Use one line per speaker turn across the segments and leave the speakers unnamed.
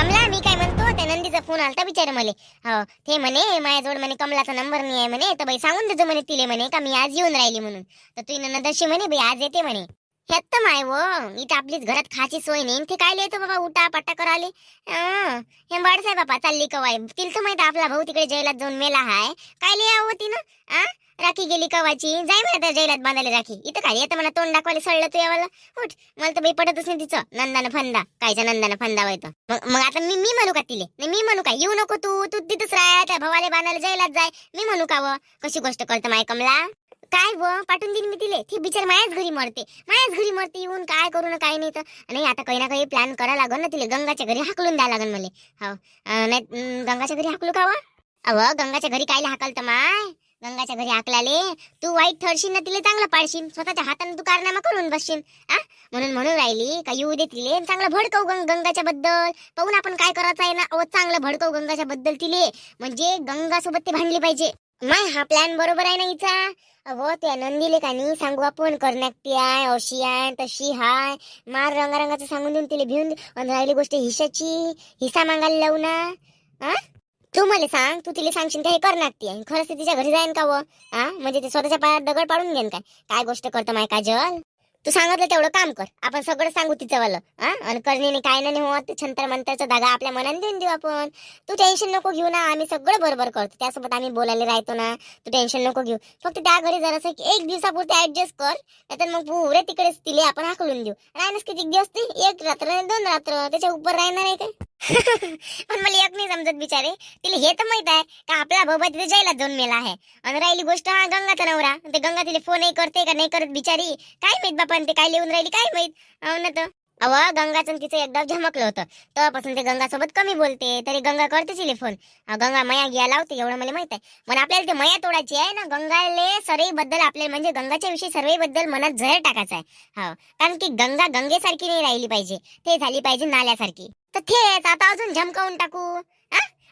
कमला मी काय म्हणतो त्या नंदीचा फोन आलता बिचारे मले. हो ते म्हणे माझ्याजवळ म्हणे कमलाचा नंबर नाही आहे म्हणे तर बाई सांगून देतो म्हणे तिले म्हणे का मी आज येऊन राहिली म्हणून. तर तू नंदशी म्हणे बाई आज येते म्हणे. ह्यात तर माय व इथं आपलीच घरात खाची सोय नाही. ते काय लिहितो बाबा उठा पट्टा कराले अं, हे बाडस आहे बाबा चालली कवाय तिला तर माहिती आपला भाऊ तिकडे जैलात जाऊन मेला हाय. काय लिहा होती ना आ राखी गेली कवाची? जाय म्हणा त्या जैलात बांधायला राखी. इथं काय येतं मला तोंड दाखवायला सळलं तू यावाला? उठ. मला तर बाई पटतच नाही तिचं. नंदानं फंदा. कायच्या नंदानं फंदा व्हायचं मग मग आता मी मी म्हणू का तिले? नाही मी म्हणू का? येऊ नको तू. तू तिथंच राहा. त्या भावाला बांधायला जैलात जाय. मी म्हणू का व? कशी गोष्ट करतं माय कमला? काय व? पाठवून देईन मी तिले. ती बिचार मायाच घरी मरते. मायाच घरी मरते. येऊन काय करू ना काय नाही तर. नाही आता काही ना काही प्लॅन करा लागल ना तिले. गंगाच्या घरी हाकलून द्या लागल मला. हो नाही गंगाच्या घरी हाकलू का व? अव गंगाच्या घरी कायला हाकल तर माय? गंगाच्या घरी आकलाले तू वाईट ठरशील ना तिले चांगलं पाडशील. स्वतःच्या हाताने तू कारनामा करून बसशील आ? म्हणून म्हणून राहिली का येऊ दे तिले चांगलं भडकव गंग गंगाच्या बद्दल. पाहून आपण काय करायचं आहे ना अहो चांगलं भडकव गंगाच्या बद्दल तिले. म्हणजे गंगासोबत ते भांडली पाहिजे. माय हा प्लॅन बरोबर आहे ना हिचा? व त्या नंदीले का नाही सांगू आपण करण्याकटी आहे अशी आहे तशी हाय. मार रंगारंगाचं सांगून देऊन तिला भिवून राहिली गोष्ट हिशाची. हिसा मागायला लावू ना. मला सांग तू तिला सांगशील का हे करणार ती. खरंच ती तिच्या घरी जाईन का व? हा म्हणजे ते स्वतःच्या पायात दगड पाडून घेईन काय? काय गोष्ट करतो माय काजल? तू सांगितलं तेवढं काम कर. आपण सगळं सांगू तिचं वालं हा आणि करणे काय नाही होत छंतर मंतरचा धागा आपल्या मनाने देऊन देऊ आपण. तू टेन्शन नको घेऊ ना आम्ही सगळं बरोबर करतो. त्यासोबत आम्ही बोलायला राहतो ना. तू टेन्शन नको घेऊ. फक्त त्या घरी जरासं एक दिवसापुरते ऍडजस्ट कर. नाहीतर मग पुरे तिकडेच तिले आपण हाकलून देऊ. राहणंच किती दिवस ते? एक रात्र दोन रात्र. त्याच्या उपर राहणार आहे काय? पण मला एक नाही समजत बिचारे. तिला हे तर माहीत आहे का आपला बाबा तिथे जायला जाऊन मेला आहे. आणि राहिली गोष्ट हा गंगाचा नवरा. ते गंगा तिला फोनही करते का नाही करत बिचारी? काय माहीत बापा ते काय लिहून राहिली काय माहीत? हो ना तर. अव गंगा चंकीचं एकदा झमकलं होतं. तेव्हापासून ते गंगासोबत कमी बोलते. तरी गंगा करते तिले फोन गंगा मया घ्या लावते एवढं मला माहीत आहे. पण आपल्याला ते मया तोडायची आहे ना. गंगाले सर्वे बद्दल आपल्याला म्हणजे गंगाच्या विषयी सर्वे बद्दल मनात झर टाकायचा आहे. हो. कारण की गंगा गंगेसारखी नाही राहिली पाहिजे. ते झाली पाहिजे नाल्यासारखी. तर तेच आता अजून झमकावून टाकू.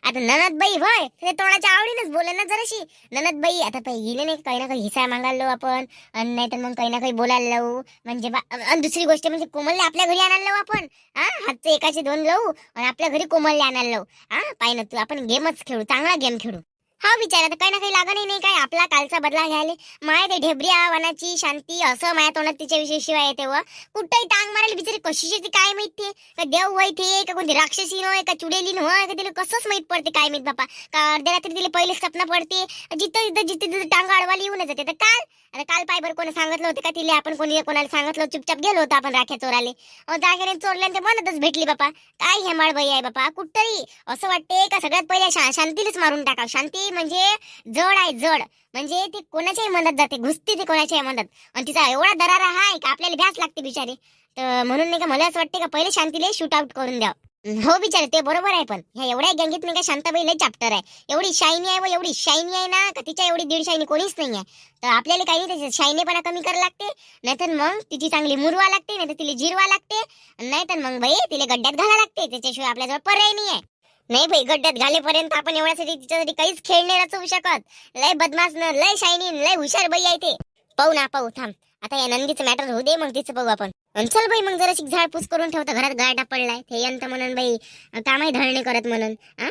आता आता ननदबाई होय ते तोडाच्या आवडीनच बोले ना जराशी. ननदबाई आता पहिले गेले नाही काही ना काही हिसा मागायला लावू आपण आणि नाही तर मग काही ना काही बोलायला लावू. म्हणजे आणि दुसरी गोष्ट म्हणजे कोमलले आपल्या घरी आणायला लावू आपण. हा हातचे एकाचे दोन लावू आणि आपल्या घरी कोमलले आणायला लावू. हा पाय तू आपण गेमच खेळू चांगला गेम खेळू. हो, हा विचार आता काही ना काही लागण नाही काय? आपला कालचा बदला घ्यायला. माया ते ढेबऱ्या वनाची शांती असं माया तोंडात तिच्याविषयी शिवाय येते व. कुठंही टांग मारायला बिचारी कशीची ती काय माहीत का देव होय ते का कोणती राक्षसी होय का चुडेली होय का तिला कसंच माहीत पडते काय माहीत बापा? का अर्ध्या रात्री तिला पहिले सपना पडते. जिथं जिथं जिथे तिथं टांग अडवाली येऊन जाते. तर काल आता काल पायभर कोणी सांगितलं होतं का तिला? आपण कोणी कोणाला सांगितलं चुपचाप गेलो होतो आपण राख्या चोराले अहो, जागेने ते म्हणतच भेटली बापा. काय हेमाळ बाई आहे बापा? कुठतरी असं वाटते का सगळ्यात पहिले शांतीलाच मारून टाकाव शांती? म्हणजे जड आहे जड. म्हणजे ती कोणाच्याही मनात जाते घुसते ती कोणाच्याही मनात. आणि तिचा एवढा दरारा आहे का आपल्याला भ्यास लागते बिचारी. तर म्हणून नाही का मला असं वाटते का पहिले शांतीला शूट आउट करून द्या. हो बिचारे ते बरोबर आहे पण. ह्या एवढ्या गँगीत नाही का शांताबाई लय चॅप्टर आहे. एवढी शायनी आहे व एवढी शायनी आहे ना का तिच्या एवढी दीड शायनी कोणीच नाही आहे. तर आपल्याला काही नाही त्याच्यात शायनीपणा कमी करावं लागते. नाहीतर मग तिची चांगली मुरवा लागते नाहीतर तिला जिरवा लागते. नाहीतर मग बाई तिला गड्ड्यात घाला लागते. त्याच्याशिवाय आपल्याजवळ पर्याय नाही आहे नाही भाई गड्ड्यात घालेपर्यंत आपण एवढ्यासाठी तिच्यासाठी काहीच खेळ नाही रचवू शकत. लय बदमाश न लय शायनी लय हुशार बाई आहे ते. पाहू ना पाहू थांब. आता या नंदीचं मॅटर होऊ दे मग तिचं पाहू आपण. चल बाई मग जरा झाडपूस करून ठेवतो घरात गाडा पडलाय. हे यंत म्हणून बाई कामही धरणे करत म्हणून. हा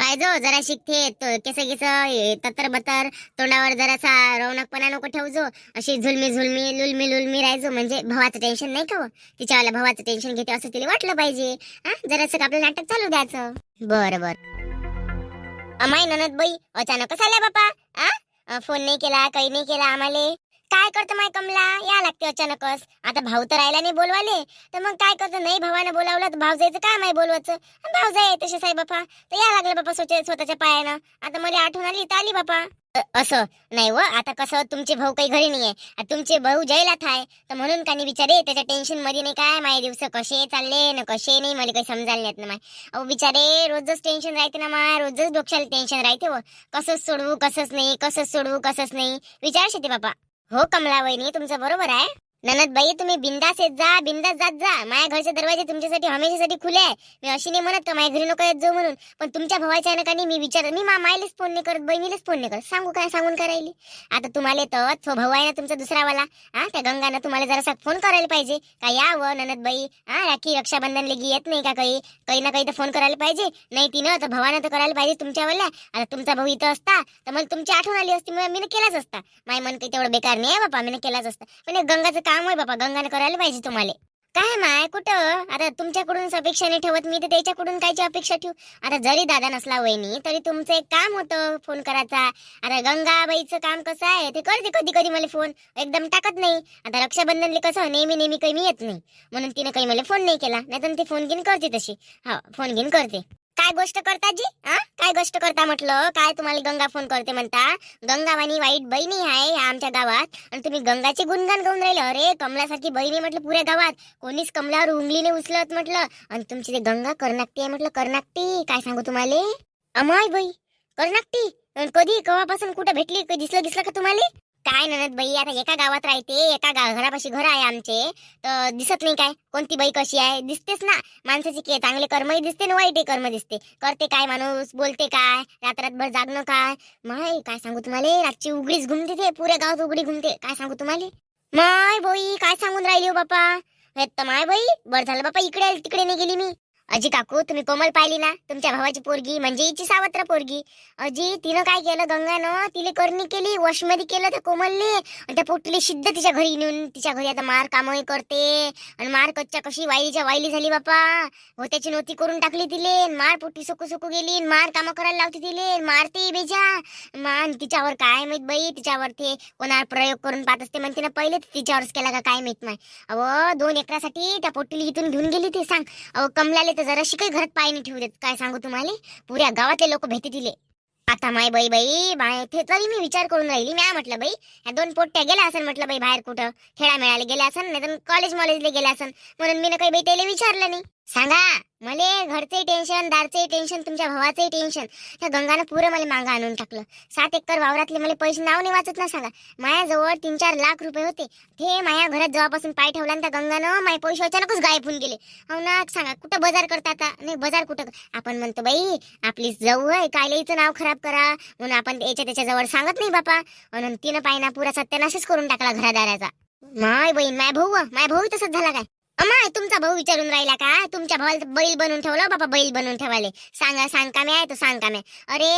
पाहिजो जरा शिकते. केस केस ततर बतर. तोंडावर जरासा रौनकपणा नको ठेवजो अशी झुलमी झुलमी लुलमी लुलमी राहायचो म्हणजे भावाचं टेन्शन नाही का हो? तिच्यावाला भावाचं टेन्शन घेते असं तिला वाटलं पाहिजे. हा? जरासं आपलं नाटक चालू द्यायचं? बरं बर. अमाय ननद बाई अचानकच आल्या बापा. आ फोन नाही केला काही नाही केला आम्हाला. काय करतो माय कमला? या लागते अचानकच आता भाऊ तर राहिला नाही बोलवाले. तर मग काय करतो? नाही भावानं बोलावलं तर भाऊ जायचं काम आहे बोलवायचं भाऊ जाय तसे साई बापा. तर या लागलं बापा स्वतः स्वतःच्या पायानं. आता मला आठवण आली तर आली बापा. असं. नाही व आता कसं? तुमचे भाऊ काही घरी नाहीये. आहे तुमचे भाऊ जैलात आहे तर म्हणून का नाही बिचारे त्याच्या टेन्शनमध्ये नाही काय माय दिवस? कसे चालले ना कसे नाही? मला काही समजायला येत ना माय. अहो बिचारे रोजच टेन्शन राहते ना माय. रोजच डोक्याला टेन्शन राहते व. कसंच सोडवू कसंच नाही. कसंच सोडवू कसंच नाही. विचारशे ते बापा. हो कमला वहिनी तुमचं बरोबर आहे. ननद बाई तुम्ही बिंदास येत जा बिंदास जात जा. माझ्या घरचे दरवाजे तुमच्यासाठी हमेशासाठी खुले आहे. मी अशी नाही म्हणत का माझ्या घरी नको येत जाऊ म्हणून. पण तुमच्या भावाच्या अनकाने मी विचार मी मा मायलेच फोन नाही करत बहिणीलाच फोन नाही करत. सांगू काय सांगून करायली आता तुम्हाला तर तो भाऊ आहे ना तुमचा दुसरावाला. हा त्या गंगानं तुम्हाला जरासा फोन करायला पाहिजे. का या व ननद बाई? हा राखी रक्षाबंधन लगी येत नाही का काही? काही ना काही तर फोन करायला पाहिजे. नाही तिनं तर भावानं तर करायला पाहिजे तुमच्यावाल्या. आता तुमचा भाऊ इथं असता तर मला तुमची आठवण आली असती मी केलाच असता. माय मन काही तेवढं बेकार नाही आहे बापा मी केलाच असता. पण गंगाचं काम आहे बाबा गंगाने करायला पाहिजे तुम्हाला. काय माय कुठं? आता तुमच्याकडून अपेक्षा नाही ठेवत मी तर त्याच्याकडून कायची अपेक्षा ठेवू? आता जरी दादा नसला वहिनी तरी तुमचं एक काम होतं फोन करायचा. आता गंगाबाईचं काम कसं आहे ते करते कधी कधी मला फोन. एकदम टाकत नाही. आता रक्षाबंधनले कसं नेहमी नेहमी काही मी येत नाही. म्हणून तिने काही मला फोन नाही केला. नाही तर ती फोन घेऊन करते तशी. हा फोन घेऊन करते. काय गोष्ट करता जी? हा? काय गोष्ट करता म्हटलं? काय तुम्हाला गंगा फोन करते म्हणता? गंगावानी वाईट बहिणी आहे आमच्या गावात. आणि तुम्ही गंगाचे गुणगान गाऊन राहिले. अरे कमलासारखी बहिणी म्हटलं पुऱ्या गावात. कोणीच कमलावर उंगलीने उचलत म्हटलं. आणि तुमची ते गंगा कर्नाकटी आहे म्हटलं. कर्नाकटी काय सांगू तुम्हाला? अमाय बाई कर्नाकटी कधी केव्हापासून कुठं भेटली? दिसलं दिसलं का तुम्हाला? काय ननद बाई आता एका गावात राहते एका गा घरापाशी घर आहे आमचे तर दिसत नाही काय? कोणती बाई कशी आहे? दिसतेच ना. माणसाची के चांगले कर्मही दिसते ना वाईटही कर्म दिसते. करते काय माणूस? बोलते काय? रात्रभर जागणं काय? माय काय सांगू तुम्हाला? रातची उघडीच घुमते ते पुऱ्या गावात उघडी घुमते. काय सांगू तुम्हाला? माय बोई काय सांगून राहिली हो बापा? हे तर माय बाई बरं झालं बापा इकडे तिकडे नाही गेली मी. अजी काकू तुम्ही कोमल पाहिली ना? तुमच्या भावाची पोरगी म्हणजे हिची सावत्र पोरगी. अजी तिनं काय केलं गंगानं? तिने करणी केली वशमध्ये केलं त्या कोमलने. आणि त्या पोटली सिद्ध तिच्या घरी नेऊन तिच्या घरी आता मार कामही करते. आणि मार कच्च्या कशी? वाईलीच्या वाईली झाली बापा. होत्याची नोती करून टाकली तिले. मार पोटी सुकू सुकू गेली. मार कामं करायला लावते तिले. मारते बेजा. मान तिच्यावर काय माहीत बाई? तिच्यावर ते कोणावर प्रयोग करून पाहत असते म्हणते ना पहिले. तिच्यावरच केला का काय माहीत नाही. अहो दोन एकरासाठी त्या पोटली इथून घेऊन गेली ते. सांग. अहो कमलाले तर जराशी काही घरात पाय नाही ठेवू देत काय सांगू तुम्हाला? पुऱ्या गावातले लोक भेटी दिले. आता माय बाई बाई बाय ते तरी मी विचार करून राहिली. मी म्हटलं बाई ह्या दोन पोट्ट्या गेल्या असन म्हटलं बाई बाहेर कुठं? खेळा मिळाले गेल्या असन नाही तर कॉलेज मॉलेजला गेल्या असन. म्हणून मी काही बाई त्याला विचारलं नाही. सांगा मले घरचे टेन्शन दारचे टेन्शन तुमच्या भावाचे टेन्शन त्या गंगानं पुरं मला मागं आणून टाकलं. सात एकर वावरातले मला पैसे नाव नाही वाचत ना सांगा. माझ्याजवळ तीन चार लाख रुपये होते. ते माझ्या घरात जेव्हापासून पाय ठेवला ना त्या गंगानं माझे पैसे अचानकच गायब होऊन गेले. हो ना सांगा कुठं बाजार करता आता? नाही बाजार कुठं? आपण म्हणतो बाई आपली जाऊ आहे कायलाईचं नाव खराब करा. म्हणून आपण याच्या त्याच्याजवळ सांगत नाही बापा. म्हणून तिनं पाय ना पुरा सत्यानाशच करून टाकला घरादाराचा. माय बहीण माय भाऊ माय भाऊ तसंच झाला काय? अमाय तुमचा भाऊ विचारून राहिला का? तुमच्या भावाला बैल बनवून ठेवलं हो बाबा बैल बनवून ठेवाले सांगा सांगकामे आहे तो सांगकामे. अरे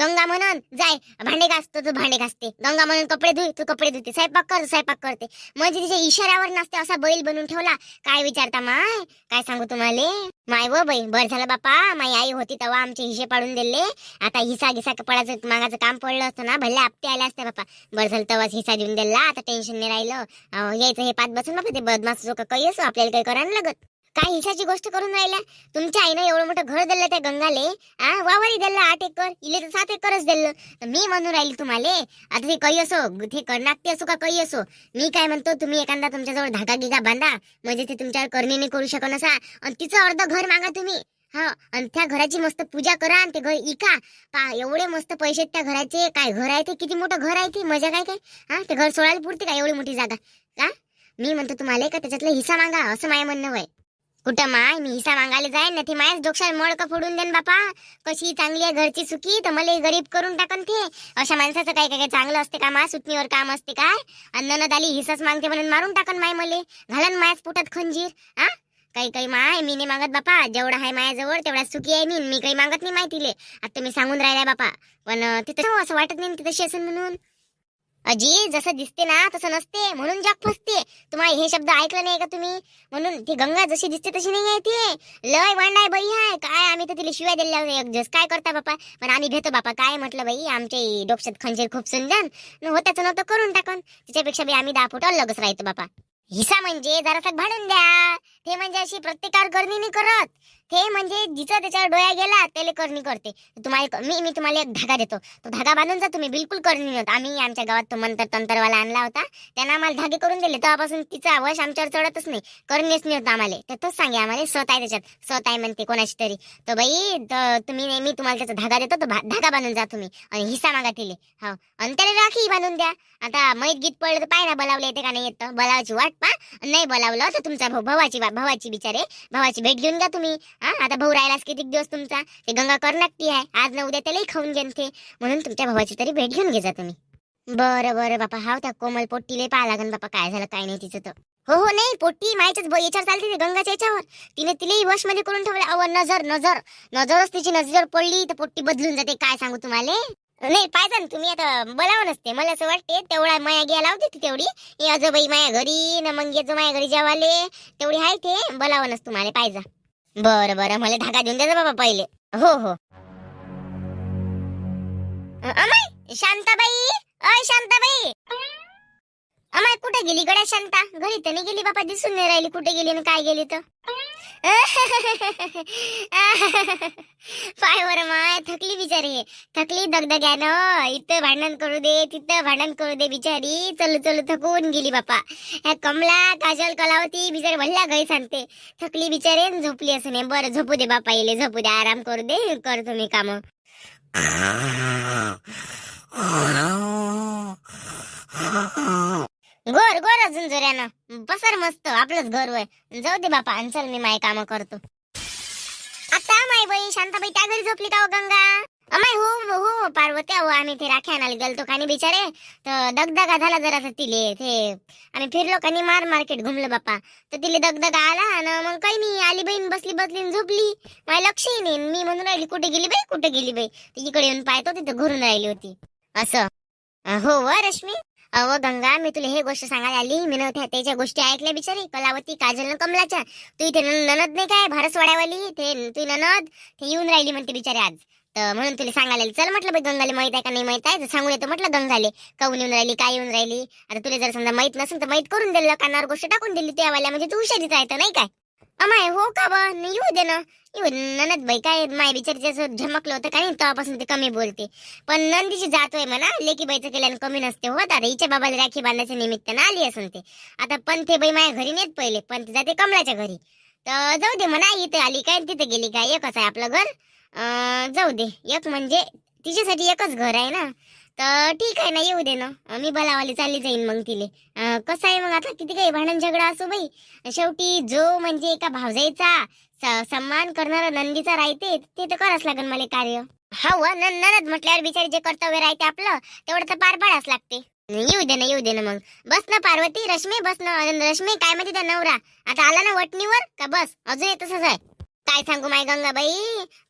गंगा म्हणून जाय भांडे घासतो तू भांडे घासते. गंगा म्हणून कपडे धुई तू कपडे धुते. स्वयंपाक कर स्वयंपाक करते. म्हणजे तिच्या इशाऱ्यावर नसते असा बैल बनवून ठेवला. काय विचारता माय? काय सांगू तुम्हाला? माय व बाई बर झालं बापा. माई आई होती तेव्हा आमचे हिशे पाडून दिले. आता हिसा घिसा पडायचं मागाचं काम पडलं असतं ना भले आपटे आले असते बापा. बर झालं तेव्हाच हिसा देऊन दिला. आता टेन्शन नाही राहिलं. यायचं हे पाच बसून बापा ते बदमाश जो काही असो आपल्याला काही करायला लागत. काय हिसाची गोष्ट करून राहिल्या? तुमच्या आईनं एवढं मोठं घर दिलं त्या गंगाले आ? वावरी दिलं आठ एकर इले तर सात एकरच दिलं. मी म्हणून राहिली तुम्हाला आता ते काही असो ते कर्नाटकी असो का काही असो मी काय म्हणतो तुम्ही एखादा तुमच्याजवळ धागा गिगा बांधा म्हणजे ते तुमच्यावर करणी नाही करू शकत असा आणि तिचं अर्ध घर मागा तुम्ही. हा आणि त्या घराची मस्त पूजा करा आणि ते घर इका. पा एवढे मस्त पैसे त्या घराचे काय घर आहे ते? किती मोठं घर आहे ते? मजा काय काय? हा ते घर सोडायला पुरते का एवढी मोठी जागा? का मी म्हणतो तुम्हाला का त्याच्यातला हिस्सा मागा असं माय म्हणणं होय. कुठं माय मी हिस्सा मागायला जाईन ना ते मायाच डोक्षात मळका फोडून देन बापा. कशी चांगली आहे घरची सुखी तर मला गरीब करून टाकन ते. अशा माणसाचं काय काय चांगलं असते का मा सुटणीवर काम असते काय आणि ननद आली हिसाच मागते म्हणून मारून टाकन माय मले. घालन मायाच पोटात खंजीर हा? काही काही माय मी नाही मागत बापा. जेवढा आहे माझ्याजवळ तेवढा सुखी आहे मी. मी काही मागत नाही माहितीले आता मी सांगून राहिल्या बापा. पण तिथं असं वाटत नाही तिथं शेसन म्हणून. अजी जसं दिसते ना तसं नसते. म्हणून जग फसते. तुम्हाला हे शब्द ऐकलं नाही का तुम्ही? म्हणून ती गंगा जशी दिसते तशी नाही आहे ती. लय वांडाय बाई आहे. काय आम्ही तर तिला शिवाय दिल्या एक काय करता बापा? पण आम्ही घेतो बापा. काय म्हटलं बाई? आमच्या डोक्यात खंजीर खूप सुंदर. होत्याचं नव्हतं करून टाकून. तिच्यापेक्षा बी आम्ही दहा फुट लगच राहतो बापा. हिसा म्हणजे जरासा भाडून द्या. ते म्हणजे अशी प्रत्येकावर गर्दी नाही करत. ते म्हणजे जिचा त्याच्यावर डोळ्या गेला त्याला करणी करते. तुम्हाला मी मी तुम्हाला एक धागा देतो. तो धागा बांधून जा तुम्ही बिलकुल करणी नव्हतं आम्ही आमच्या गावात तो मंत्र तंत्रवाला आणला होता. त्यानं आम्हाला धागे करून दिले. तेव्हापासून तिचा वश आमच्यावर चढतच नाही. करणीच नाही होता आम्हाला. तर तोच सांगे आम्हाला स्वत आहे त्याच्यात. स्वत आहे म्हणते कोणाची तरी. तर बाई तुम्ही नेहमी तुम्हाला त्याचा धागा देतो तो धागा बांधून जा तुम्ही. आणि हिस्सा मागा तिले. हो. आणि त्याला राखी बांधून द्या. आता मैत गीत पडलं तर पाय ना बोलावलं येते का नाही येतं बोलावाची वाट पा नाही बोलावलं तर तुमचा भाऊ भावाची भावाची बिचारे भावाची भेट घेऊन घ्या तुम्ही. हा आता भाऊ राहिलास किती दिवस तुमचा? ते गंगा कर लागती आहे. आज ना उद्या त्यालाही खाऊन घेन ते म्हणून तुमच्या भावाची तरी भेट घेऊन घेजा तुम्ही. बरं बरं बापा हाव त्या कोमल पोट्टीले पाहा लागन बापा काय झालं काय नाही तिचं तर. हो हो नाही पोट्टी मायच्याच याच्यावर चालते ते गंगाच्या याच्यावर. तिने तिलेही वशमध्ये करून ठेवले अव नजर नजर. नजरच तिची नजर पडली तर पोट्टी बदलून जाते. काय सांगू तुम्हाला? नाही पाहिजे ना तुम्ही आता बोलावं नसते. मला असं वाटते तेवढा माया घ्या लावते ती तेवढी. हे आजोबाई माया घरी न मग याचं माया घरी जेवाले. तेवढी आहे ते. बोलावं नसतं तुम्हाला पाहिजे बर बर. मला धागा देऊन द्या बाबा पहिले. हो हो. अमाय शांताबाई! अय शांताबाई! अमाय कुठे गेली गड्या शांता? घरी तर नाही गेली बाबा दिसून नाही राहिली कुठे गेली आणि काय गेली तर. पाय बरं माय थकली बिचारी. थकली दगदग्यानं. इथं भांडण करू दे तिथं भांडण करू दे बिचारी. चलू चलू थकून गेली बापा. ह्या कमला काजल कलावती बिचारी भल्ल्या गाई सांगते. थकली बिचारी झोपली असं नाही. बरं झोपू दे बापा येले झोपू दे. आराम करू दे कर तुम्ही काम. गोर गोर अजून जोऱ्यानं. पसर मस्त आपलंच घर वय. जाऊ दे बापा चल मी माय काम करतो. आता माय बाई शांताबाई त्या घरी झोपली का हो गंगा? अमाय हो हो, हो पार्वती अहो आम्ही ते राख्या आणायला गेलतो कानी बिचारे. तर दगदगा झाला जरासा तिले ते आम्ही फिरलो कानी मार मार्केट घुमलो बापा. तर तिले दगदगा आला आणि मग काही नाही आली बहीण बसली बसली झोपली. माझ्या लक्षही नाही मी म्हणून राहिली कुठे गेली बाई कुठे गेली बाई? ती इकडे येऊन पाहतो तिथं घरून राहिली होती. असं. हो व रश्मी? अहो गंगा मी तुला हे गोष्ट सांगायला आली. मी नव्हत्या त्याच्या गोष्टी ऐकल्या बिचारी कलावती काजल न कमलाच्या. तू इथे ननद नाही काय? भारसवाड्यावाली? ते तू ननद? ते येऊन राहिली म्हणते बिचारी आज. तर म्हणून तुला सांगायला चल म्हटलं बाई गंगाले माहीत आहे का नाही माहीत आहे? सांगू येतो म्हटलं गंगाले. काऊन येऊन राहिली काय येऊन राहिली? आता तुला जर समजा माहीत नसेल तर माहीत करून दिलं कानावर गोष्ट टाकून दिली त्यावाल्या म्हणजे तू हुशारीच आहे तर नाही काय? अमाय हो का बा? येऊ दे ना. येऊ ननद बाई काय माय बिचारीचं असं झमकलं होतं काही नाही? तेव्हापासून ते कमी बोलते. पण नंदीची जातोय म्हणा लेकी बाईचं केल्यानं कमी नसते. हो दादा हिच्या बाबाला राखी बांधायच्या निमित्तानं आली असून ते. आता पण ते बाई माझ्या घरी नेत पहिले. पण ते जाते कमलाच्या घरी. तर जाऊ दे म्हणा इथे आली काय तिथे गेली काय? एकच आहे आपलं घर. जाऊ दे. एक म्हणजे तिच्यासाठी एकच घर आहे ना. तर ठीक आहे ना येऊ दे ना. मी बलावाली चालली जाईन मग तिले. कसं आहे मग आता? किती काही भांडण झगडा असो बाई. शेवटी जो म्हणजे एका भावजाईचा स- सन्मान करणारा नंदीचा राहते ते तर करावंच लागेल मला कार्य. हा नंदनच म्हटल्यावर बिचारी जे कर्तव्य राहते आपलं तेवढं तर पार पाडाच लागते. येऊ दे ना येऊ दे ना मग. बस ना पार्वती रश्मी बस ना रश्मी काय माहिती त्या नवरा? आता आला ना वटणीवर? का बस? अजून तसंच आहे. काय सांगू माय गंगाबाई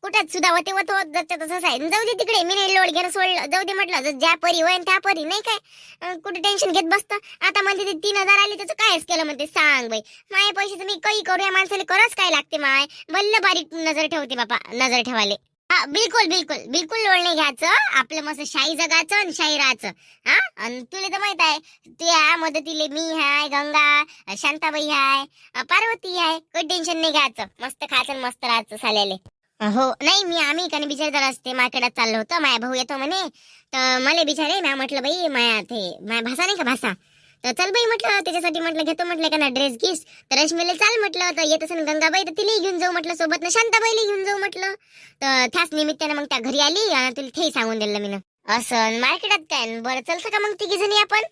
कुठं सुद्धा होते होत होत जगच्या तसंच आहे. जाऊ दे तिकडे मी नाही लोड घेणं सोडलं. जाऊ दे म्हटलं ज्या परी होय त्या परी नाही काय? कुठे टेन्शन घेत बसतं? आता म्हणते ते तीन हजार आले त्याचं कायच केलं म्हणते? सांग बाई. माय पैसे तुम्ही काही करू या माणसाला करच काय लागते माय? बल्ल बारीक नजर ठेवते बापा नजर ठेवाले हा बिलकुल बिलकुल. बिलकुल लोळ नाही घ्यायचं. आपलं मस्त शाही जगाचं आणि शाही राहायचं. हा? आणि तुला तर माहीत आहे त्या मदतीले मी हाय गंगा शांताबाई हाय पार्वती हाय. काही टेन्शन नाही घ्यायचं. मस्त खायचं आणि मस्त राहायचं साल्याले. हो नाही मी आम्ही का बिचार जरा असते. मार्केटात चाललो होतो. माया भाऊ येतो म्हणे. तर मला बिचारे म्या म्हटलं बाई माया ते माया भाषा नाही का भाषा तर चल बाई म्हटलं त्याच्यासाठी म्हटलं घेतो म्हटलं का ना ड्रेस गिस तर रश्मीला चाल म्हटलं तर येत असेल गंगाबाई तर तिला घेऊन जाऊ म्हटलं सोबत. ना शांताबाईला घेऊन जाऊ म्हटलं. तर त्याच निमित्तानं मग त्या घरी आली आणि तुला ते सांगून दिलं मी असं मार्केटात काय? बरं चलतं का मग तिघी जणी आपण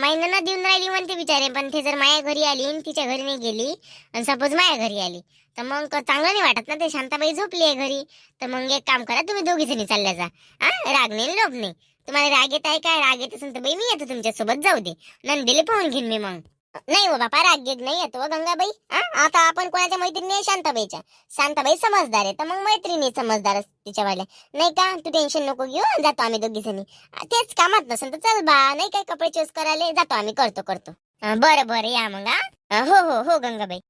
महिन्यांना देऊन राहिली म्हणते बिचारे पण ते जर माया घरी आली आणि तिच्या घरी नाही गेली आणि सपोज माया घरी आली तर मग चांगलं नाही वाटत ना ते? शांताबाई झोपली आहे घरी. तर मग एक काम करा तुम्ही दोघी जणी चालल्या जा. हा राग नाही लोभ नाही. तुम्हाला राग येत आहे काय? राग येत असेल तर बाई मी येतो तुमच्यासोबत. जाऊ दे. नंदीले पाहून घेईन मी मग. नाही हो बापा राग येत नाही येतो. हो गंगाबाई हा? आता आपण कोणाच्या मैत्रिणी आहे? शांताबाईच्या. शांताबाई समजदार आहे. तर मग मैत्रिणी समजदार तिच्यावाल्या नाही का? तू टेन्शन नको घेऊ. जातो आम्ही दोघी जणी. तेच कामात नसेल तर चल बा. नाही काय कपडे चॉईस करायला? जातो आम्ही. करतो करतो. बरं बरं. या मग हो हो हो गंगाबाई.